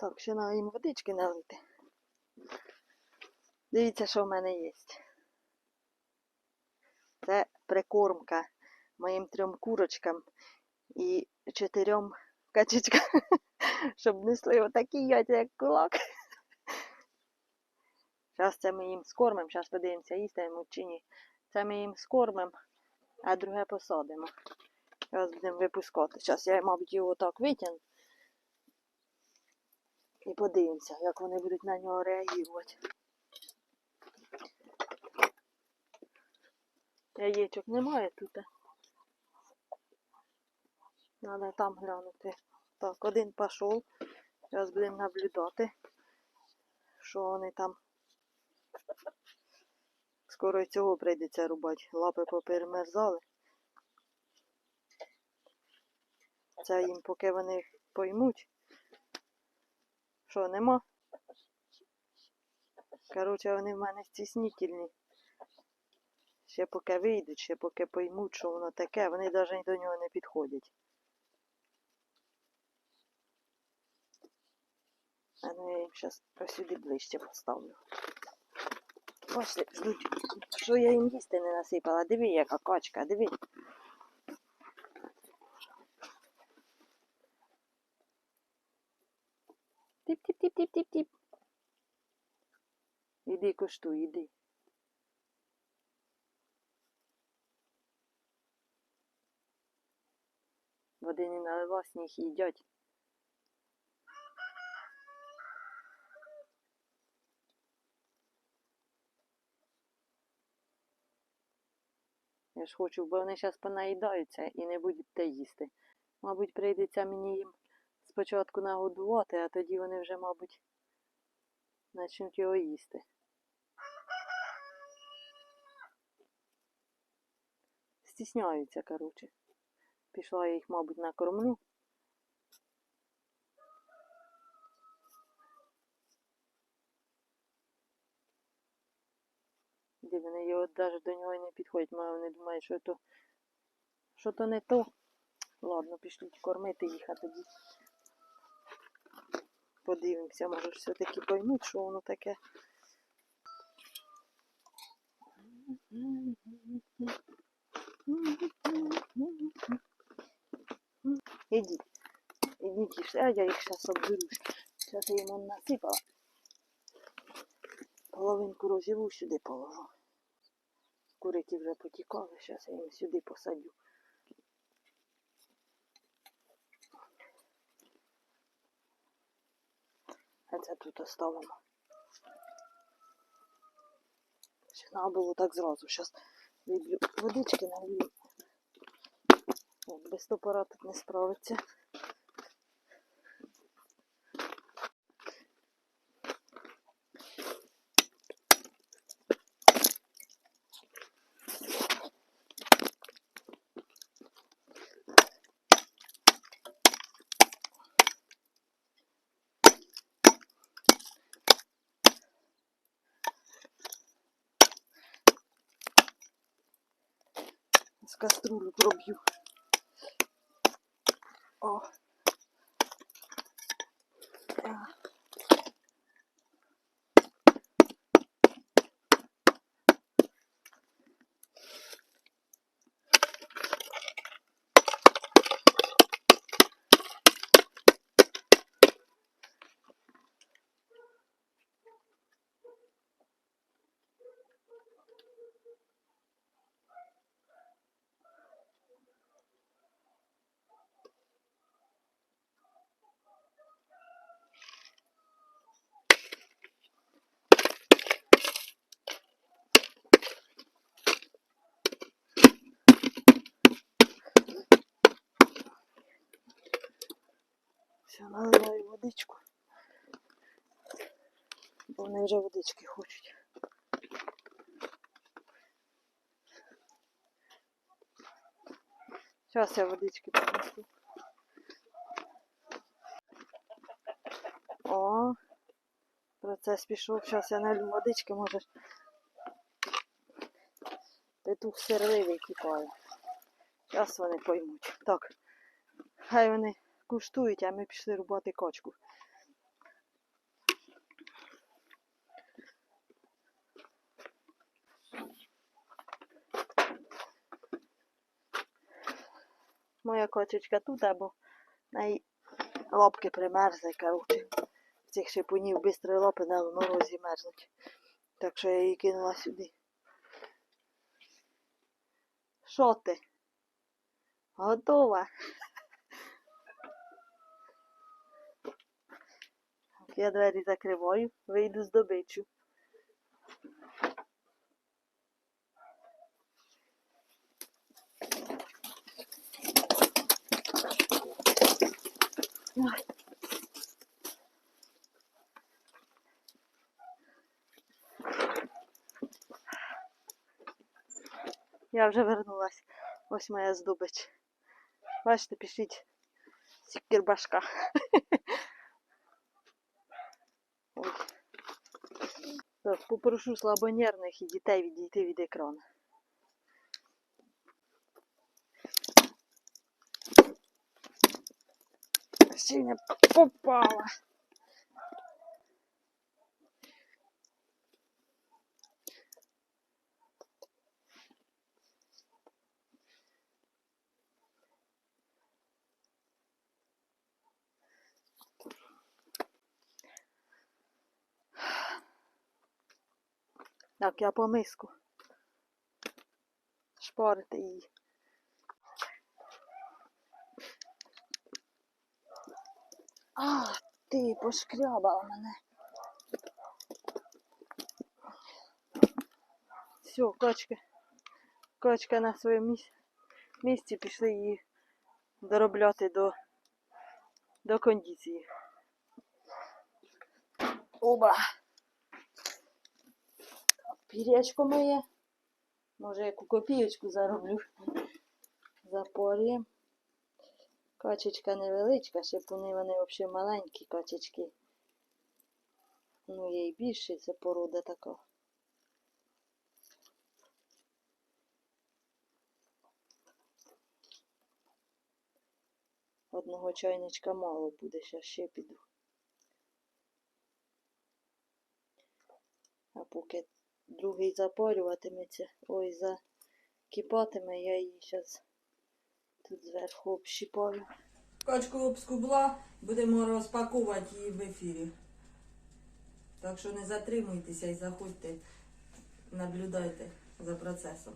Так, ще треба їм водички налити. Дивіться, що в мене є. Це прикормка моїм трьом курочкам і чотирьом качечкам, щоб несли отакі яйця, як кулак. Зараз це ми їм скормимо, зараз подивимося, їстимуть чи ні. Це ми їм скормимо, а друге посадимо. Зараз будемо випускати. Зараз я, мабуть, його так витягну. І подивимося, як вони будуть на нього реагувати. Яєчок немає тут. Надо там глянути. Так, один пішов. Зараз будемо наблюдати, що вони там. Скоро й цього прийдеться рубати. Лапи поперемерзали. Це їм, поки вони поймуть. Що, нема? Коротше, вони в мене стіснітельні. Ще поки вийдуть, ще поки поймуть, що воно таке, вони навіть до нього не підходять. А ну я їм зараз сюди ближче поставлю. Бачите, що я їм їсти не насипала. Диви, яка качка, диви. Тип-тип-тип-тип-тип-тип. Іди коштуй, іди. Води не налила, сніг їдять. Я ж хочу, бо вони зараз понаїдаються і не будуть те їсти. Мабуть, прийдеться мені їм спочатку нагодувати, а тоді вони вже, мабуть, почнуть його їсти. Стісняються, коротше. Пішла я їх, мабуть, накормлю. Де вони його навіть до нього не підходять, має вони думають, що то, що то не то. Ладно, пішлють кормити їх, а тоді подивимося, може все-таки поймуть, що воно таке. Ідіть. Ідіть а я їх зараз обберу. Зараз я їм насипала. Половинку розіву сюди положу. Курики вже потікали, зараз я їм сюди посадю. А це тут оставимо. Ще треба було так зразу. Зараз виблю водички налью. Без топора тут не справиться. З каструлю проб'ю. О. наливаю водичку. Бо вони вже водички хочуть. Зараз я водички принесу. О, процес пішов. Зараз я налю водички, може. Петух сирливий тікає. Зараз вони поймуть. Так, хай вони куштують, а ми пішли рубати качку. Моя кочечка тут, або в неї лапки примерзли, коротше. Цих шипунів бистро лапи на морозі мерзнуть. Так що я її кинула сюди. Що ти? Готова? Я двері закриваю, вийду з добичу. Я вже вернулась. Ось моя здобич. Бачите, пишіть сікірбашка. Ой. Так, попрошу слабонервних і дітей відійти від екрану. Синя попала. Так, я по миску. Шпарити її. А, ти пошкрябала мене. Все, качка. Качка на своєму місці пішли її доробляти до, до кондиції. Оба. Пірячко моє. Може, яку копійочку зароблю. Запор'є. Качечка невеличка, шипуни вони взагалі маленькі качечки. Ну, є й більше, це порода така. Одного чайничка мало буде, ще ще піду. А поки другий запалюватиметься, ой, закипатиме, я її зараз тут зверху общіпаю. Качку обскубла, будемо розпаковувати її в ефірі. Так що не затримуйтеся і заходьте, наблюдайте за процесом.